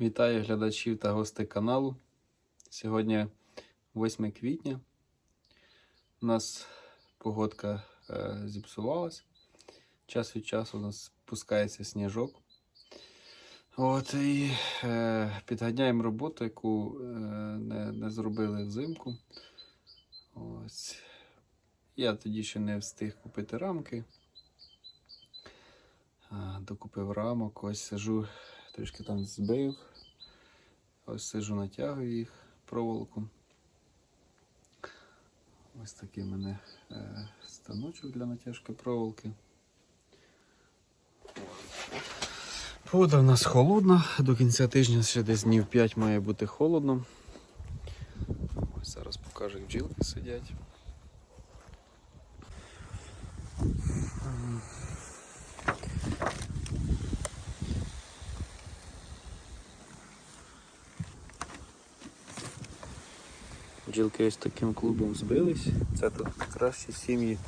Вітаю глядачів та гостей каналу. Сьогодні 8 квітня. У нас погодка е, зіпсувалась. Час від часу у нас спускається сніжок. От і е, підганяємо роботу, яку е, не, не зробили взимку. Ось. Я тоді ще не встиг купити рамки. А, Докупив рамок, ось сижу, трішки там збив. Ось сижу, натягую їх проволоку. Ось такий мене е, станочок для натяжки проволоки. Погода в нас холодна, до кінця тижня ще десь днів 5 має бути холодно. Ось зараз покажу, як бджілки сидять. Бджілки ось таким клубом збились. Це тут кращі сім'ї.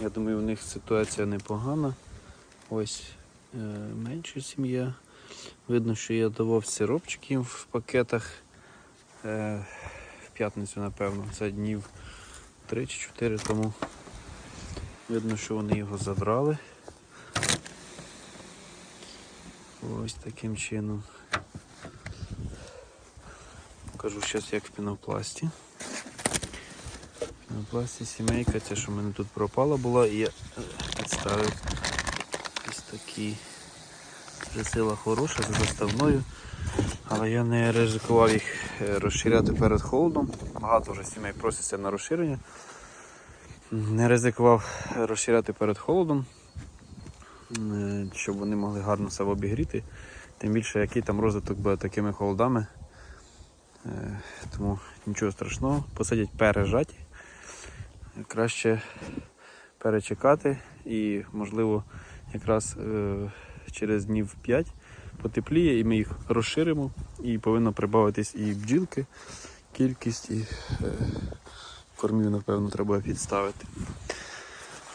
Я думаю, у них ситуація непогана. Ось е, менша сім'я. Видно, що я давав сиропчиків в пакетах е, в п'ятницю, напевно. Це днів 3 чи 4 тому. Видно, що вони його забрали. Ось таким чином. Покажу зараз як в пінопласті. В пінопласті сімейка, ця, що в мене тут пропала була, і я е, підставив ось такі. Присила хороша за заставною, але я не ризикував їх е, розширяти перед холодом. Багато вже сімей просяться на розширення. Не ризикував розширяти перед холодом, е, щоб вони могли гарно себе обігріти. Тим більше, який там розвиток буде такими холодами. Е, Тому нічого страшного, посидять пережаті. Краще перечекати і, можливо, якраз е, через днів 5 потепліє і ми їх розширимо і повинно прибавитись і бджілки, кількість, і е, кормів, напевно, треба підставити.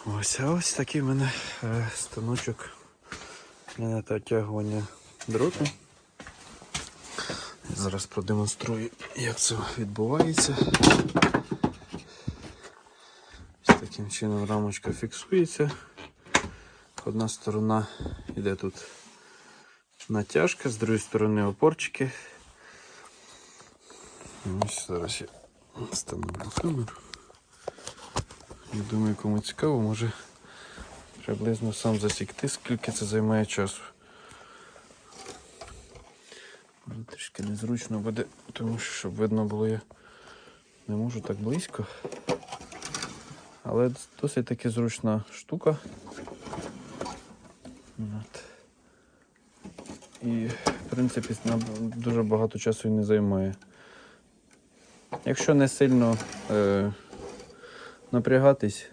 Ось, а ось такий в мене е, станочок для натягування дроту. Зараз продемонструю, як це відбувається. Таким чином рамочка фіксується. Одна сторона йде тут натяжка, з другої сторони опорчики. Ось зараз я встановлю камеру. Я думаю, кому цікаво, може приблизно сам засікти, скільки це займає часу. Може, Трішки незручно буде, тому що щоб видно було я не можу так близько. Але досить таки зручна штука. От. І, в принципі, дуже багато часу і не займає. Якщо не сильно е, напрягатись,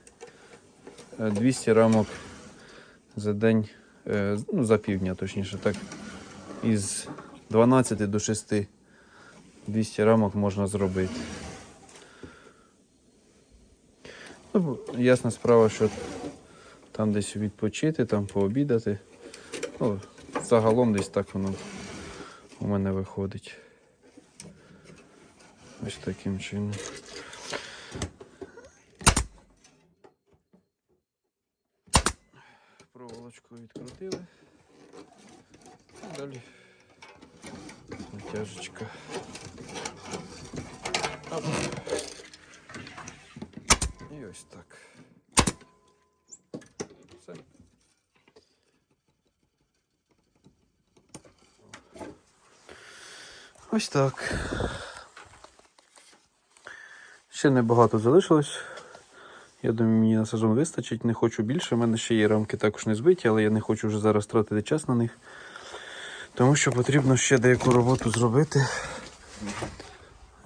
е, 200 рамок за день, е, ну, за півдня, точніше, так, із 12 до 6 200 рамок можна зробити. Ну, ясна справа, що там десь відпочити, там пообідати. Ну, загалом десь так воно у мене виходить. Ось таким чином. Проволочку відкрутили. Далі натяжечка. Ось так. Все. Ось так. Ще небагато залишилось. Я думаю, мені на сезон вистачить, не хочу більше. У мене ще є рамки також не збиті, але я не хочу вже зараз тратити час на них. Тому що потрібно ще деяку роботу зробити.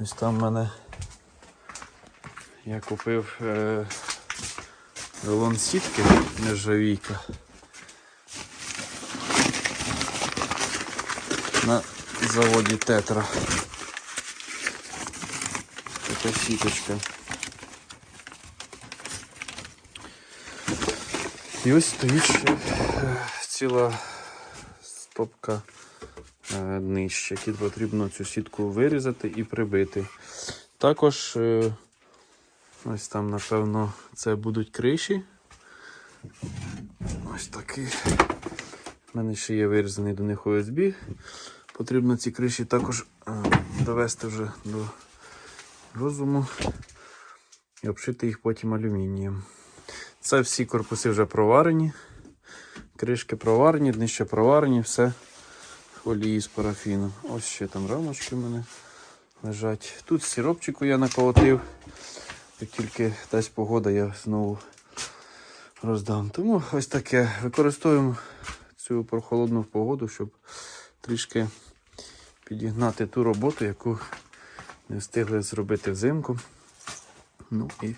Ось там в мене я купив е, рулон сітки нержавійка. На заводі Тетра. Така сіточка. І ось стоїть ще е, ціла стопка е, нижче, які потрібно цю сітку вирізати і прибити. Також е, ось там, напевно, це будуть криші. Ось такі. У мене ще є вирізаний до них USB. Потрібно ці криші також е, довести вже до розуму і обшити їх потім алюмінієм. Це всі корпуси вже проварені. Кришки проварені, днище проварені, все олії з парафіном. Ось ще там рамочки в мене лежать. Тут сиропчику я наколотив. Як тільки дасть погода, я знову роздам. Тому ось таке. Використовуємо цю прохолодну погоду, щоб трішки підігнати ту роботу, яку не встигли зробити взимку. Ну і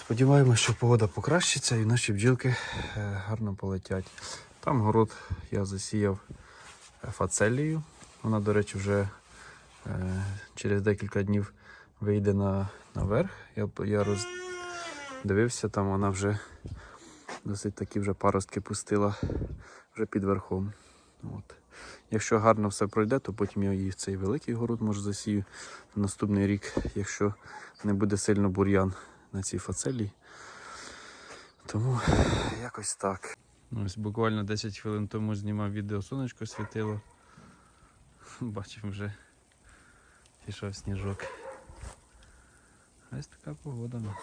сподіваємося, що погода покращиться і наші бджілки е, гарно полетять. Там город я засіяв фацелією. Вона, до речі, вже е, через декілька днів вийде на, наверх. Я, я роздивився, там вона вже досить такі вже паростки пустила вже під верхом. От. Якщо гарно все пройде, то потім я її в цей великий город може засію на наступний рік, якщо не буде сильно бур'ян на цій фацелі. Тому якось так. Ось буквально 10 хвилин тому знімав відео сонечко світило. Бачимо вже пішов сніжок. Ось така погода у нас.